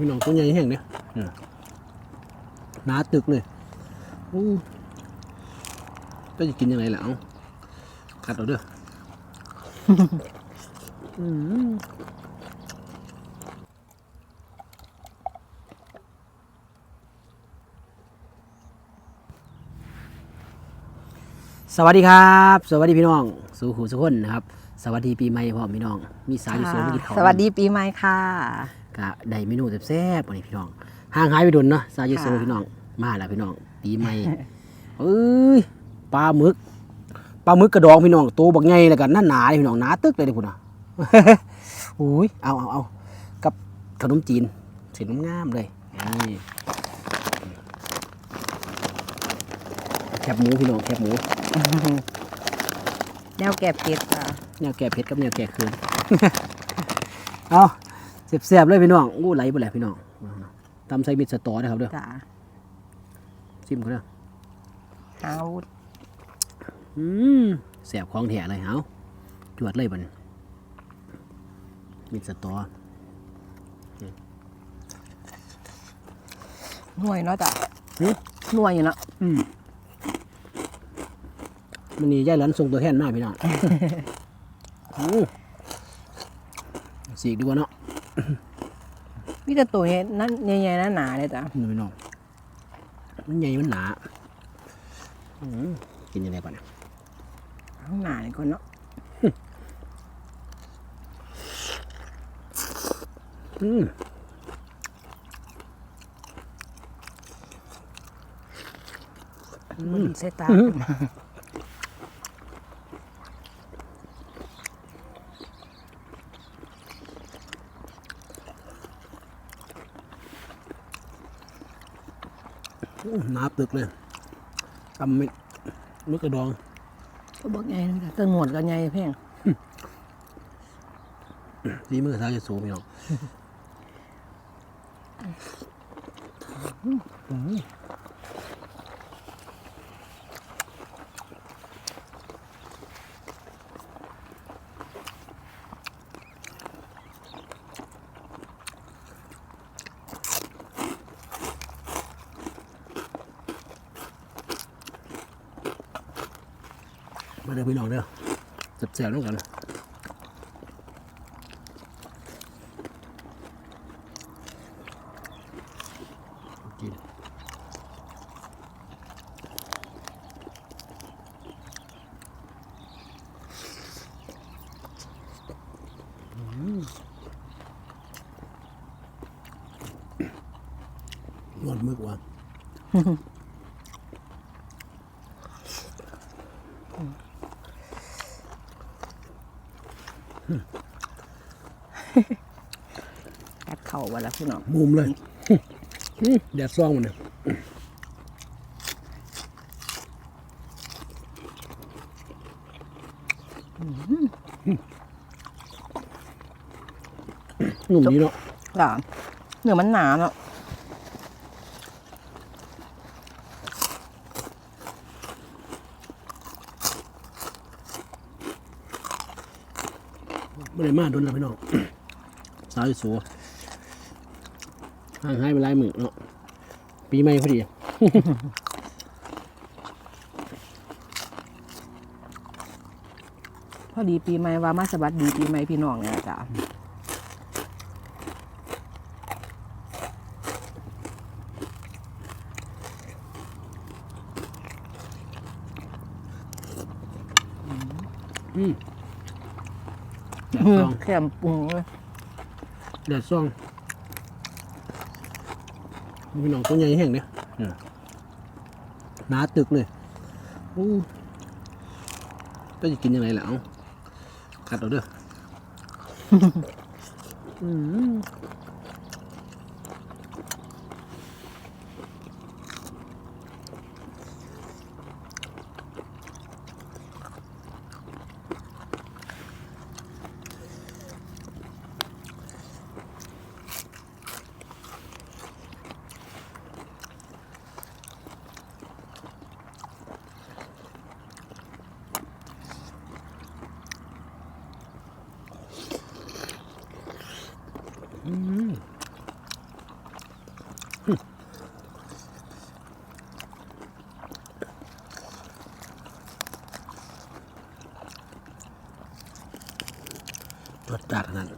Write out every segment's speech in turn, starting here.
พี่น้องตัวใหญ่แห้งเนี่ยเนี่ยหนาตึกเลยอู้ก็จะกินยังไงล่ะเอากัดเอาเด้ออืมสวัสดีครับ สวัสดีพี่น้อง สู่หูสุกคนนะครับ สวัสดีปีใหม่พ่อมพี่น้อง มีสายอยู่โซนกินเขาวสวัสดีปีใหม่ค่ะ กะได้เมนูแซ่บๆวันนี้พี่น้องห่างหายไปโดนเนาะสายอยู่โซค่ะพี่น้องมาแล้วพี่น้องปีใหม่เอ้ยปลาหมึกปลาหมึกกระดองพี่น้องตัวบักใหญ่แล้วกันหน้าหนาเลยพี่น้องหนาตึกเลยเดิพุ่นอะโอ้ยเอาเอาเอากับขนมจีนเสียงงามๆเลยนี่แคบหมูพี่น้องแคบหมูแนวแก็บเก็ดค่ะแนวแก่เผ็ดกับแนวแก่คืนเอา เสียบๆเลยพี่น้องอู้ไหลไปแหละพี่น้องตำใส่มิดสตอนะครับเด้อจ้าชิมเขาเด้อเอาอืมแสบของแถเลยเอาจวดเลยบัดนมิดสตอหน่วยเนาะจ้ะหึหน่วยอยู่เนาะอืมมันนี่ย่ายหลันส่งตัวแทนมาพี่น้องอืมสีกดีกว่าเนาะ มีแต่ตัวเนี่ยนั่นใหญ่ๆนั่นหนาเลยจ้ะนี่พี่น้องมันใหญ่มันหนาอืมกินยังไงก่อนนะข้างหนานี่ก่อนเนาะอืมมันเสตาาปึกเลยตำมิดมึกกระดองก็บอกไงนะจ้ะแตะหนวดก็ใหญ่เพ่งดีมือซ้ายจะสูงพี่น้อง อพี่น้องเด้อเสียบๆด้วยกันกินนวดมึกว่ะ嗯แอบเข่าวันละพี่น้องมุมเลยอืมแดดซ่องมันเนี่ยหนุ่มดีเนาะจ้ะเนื้อมันหนาเนาะ ไม่ได้มาโดนแล้วพี่น้องสาวสัวห่างหายไปหลายมือเนาะปีใหม่พอดีพอดีปีใหม่ว่ามาสวัสดีปีใหม่พี่น้องเนี่ยจ้ะอืมแดด อืมซ่องแข็มปรุงเลยแดดซ่องพี่น้องตัวใหญ่แห้งเนี่ยเนี่ยหนาตึกเลยอู้ก็จะกินยังไงล่ะเอากัดเอาเด้อ อืม รสจัดนั่น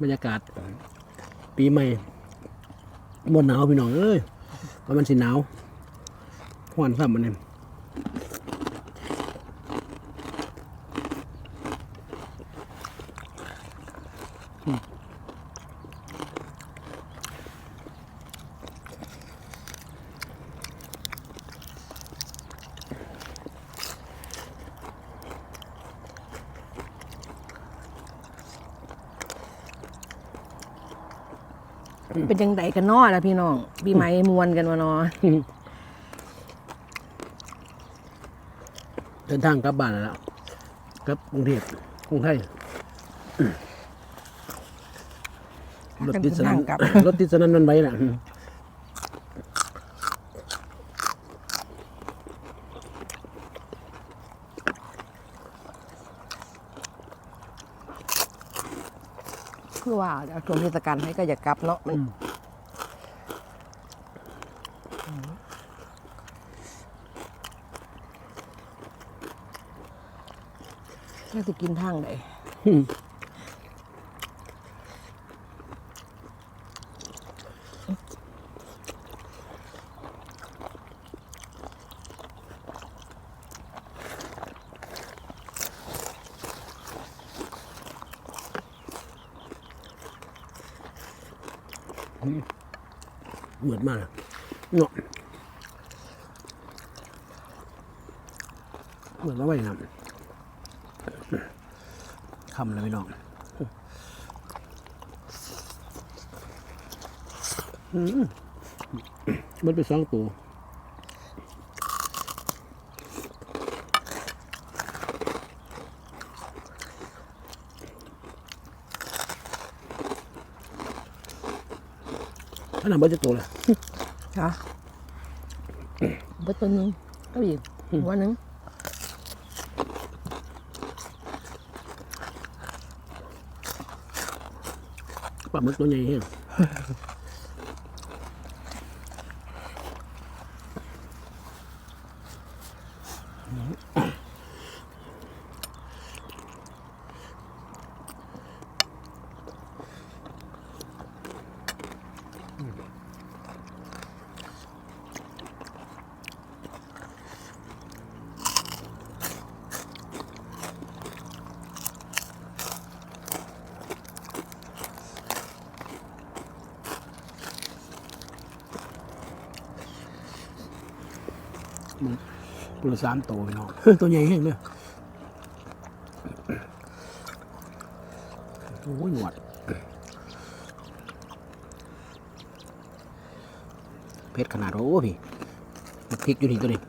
บรรยากาศ ปีใหม่บนหนาวพี่น้องเอ้ยว่ามันสิหนาว หวานซ้ำมันเนี่ยเป็นจังไดกันเนอล่ะพี่น้องปีใหม่มวนกันวะเนอ เดินทางกลับบ้านแล้วล่ะกลับกรุงเทพกรุงไทยรถติดสนั่นกลับรถติดสนั่นมันไว้น่ะคือว่าเดี๋ยวช่วงเทศกาลให้ก็อยากกลับเนาะมันแค่สิกินทางไหนเหมือนมากเลยเนาะเหมือนแล้วไว้นะ คำเลยพี่น้องอืมมันไปสองตัวขนาดมันจะตัวเลยค่ะเบิดตัวหนึงก็อีกหัวหนึง ปลาหมึกตัวใหญ่แห้ง ตัวละสามตัวพี่น้องตัวใหญ่แห้งเลยโอ้ยหนวดเพชรขนาดโอ้พี่พริกอยู่นี่ตัวนี้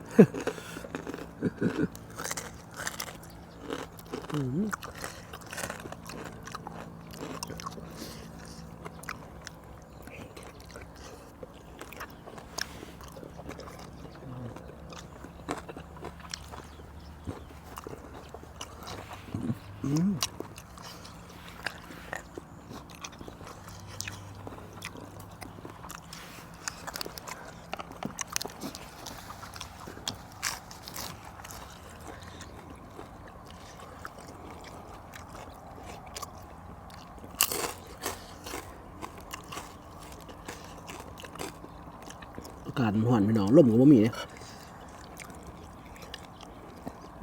ากาศมันห่อนพี่น้องลมก็บ่มีเลย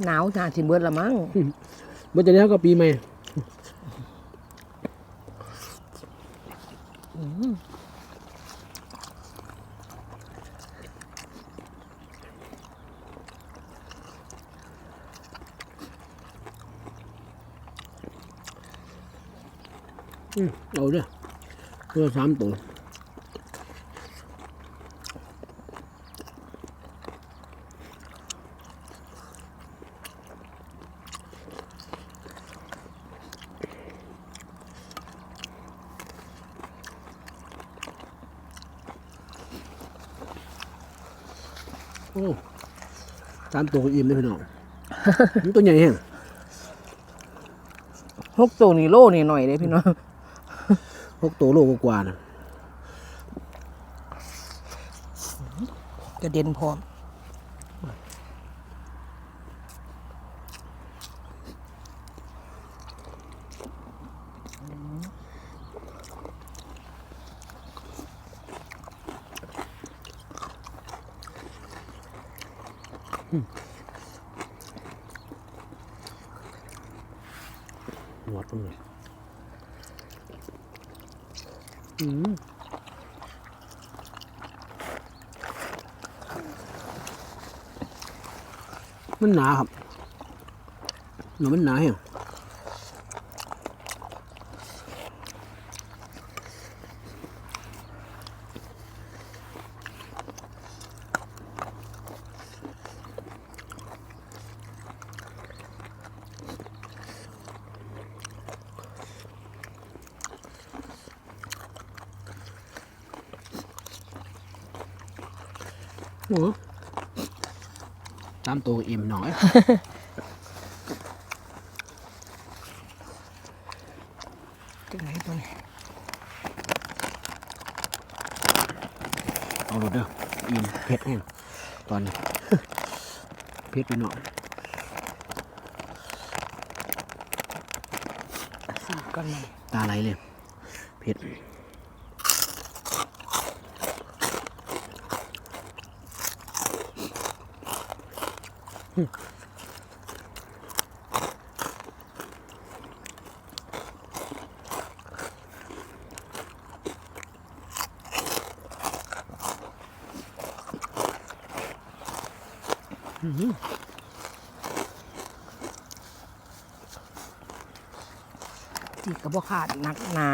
หนาวหนาสิเบิดละมั้งเมื่อจะแล้วก็ปีใหม่อืมเอาเด้อตัวสามตัว โอ้ สามตัวก็อิ่มเลยพี่น้อง มันตัวใหญ่แห้งหกตัวนี่โลนี่หน่อยเลยพี่น้องพวกตัวโลกว่าๆนะกระเด็นพร้อม หนวดมันเลยอืม มันหนาครับหนูมันหนาแห้งโอ้ ตามตัวเอ็มหน่อย จังไหนตัวนี้เอารถเด้อเอ็มเผ็ดแห้งตอนนี้เผ็ดไปหน่อยสีกันหน่อยตาไหลเลยเผ็ด สีกระบอกขาดหนักหนา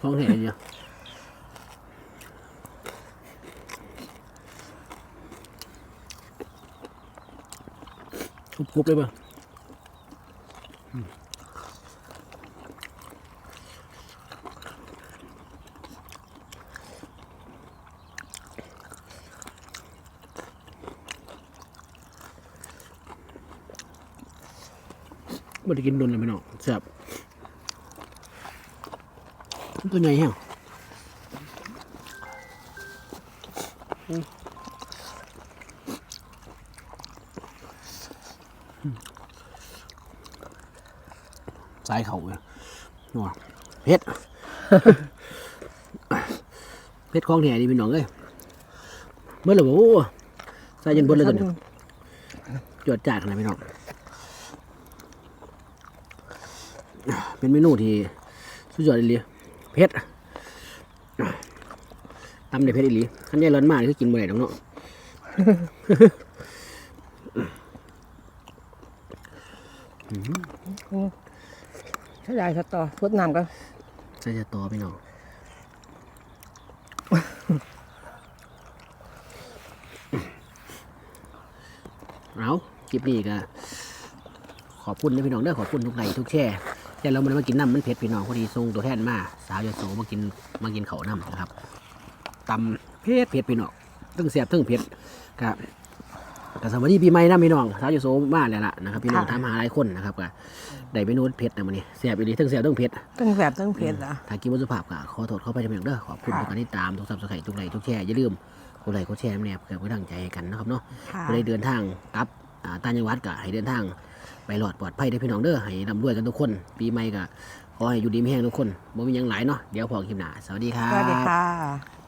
ท้องแห่เดียว กรุบๆเลยป่ะไม่ได้กินโดนเลยพี่น้องแซ่บตัวใหญ่แฮง สายเขาเลยนัวเผ็ดเผ็ดของแท้ดีพี่น้องเอ้ยเมื่อไหร่โอ้ใส่ยันเบนเลยกันเนี่ยจวดจัดขนาดพี่น้อง เป็นเมนูที่สุดยอดอีหลีเผ็ดตำได้เผ็ดอีหลีขันใหญ่ร้อนมากนี่คือกินบ่ได้ดอกเนาะ ใช้ได้สตอทดน้ำกันใส่จะตอพี่น้องเอาคลิปนี้ก็ขอบคุณนะพี่น้องเด้อขอบคุณทุกไลค์ทุกแชร์แต่เราไม่ได้มากินน้ำมันเผ็ดพี่น้องพอดีส่งตัวแทนมาสาวยโสมากินมากินเขาน้ำนะครับตำเผ็ดเผ็ดพี่น้องตึ้งเสียบตึ้งเผ็ดครับ ก็สวัสดีปีใหม่นะพี่น้องสาวยโสมาแล้วล่ะนะครับพี่น้องทำหาหลายคนนะครับก็ได้เมนูเผ็ดนะมันนี้เสียบอีหลีตึ้งเสียบตึ้งเผ็ด ตั้งแสบตั้งเผ็ดอะ ถ้ากินวัตถุภาพก็ขอโทษเข้าไปทำอย่างเด้อขอบคุณค่ะ ทุกการที่ตามทุกซับสไครต์ทุกไลค์ทุกแชร์อย่าลืมกดไลค์กดแชร์แนบเพื่อเป็นกำลังใจให้กันนะครับเนาะค่ะผู้ใดเดินทางกลับอ่าต่างจังหวัดก็ให้เดินทางไปหลอดปลอดภัยได้อพี่น้องเด้อให้ร่ำรวยกันทุกคน ปีใหม่ก็ขอให้อยู่ดีมีแห้งทุกคนบ่มีหยังหลายเนาะเดี๋ยวพอคลิปหน้าสวัสดีครับสวัสดีค่ะ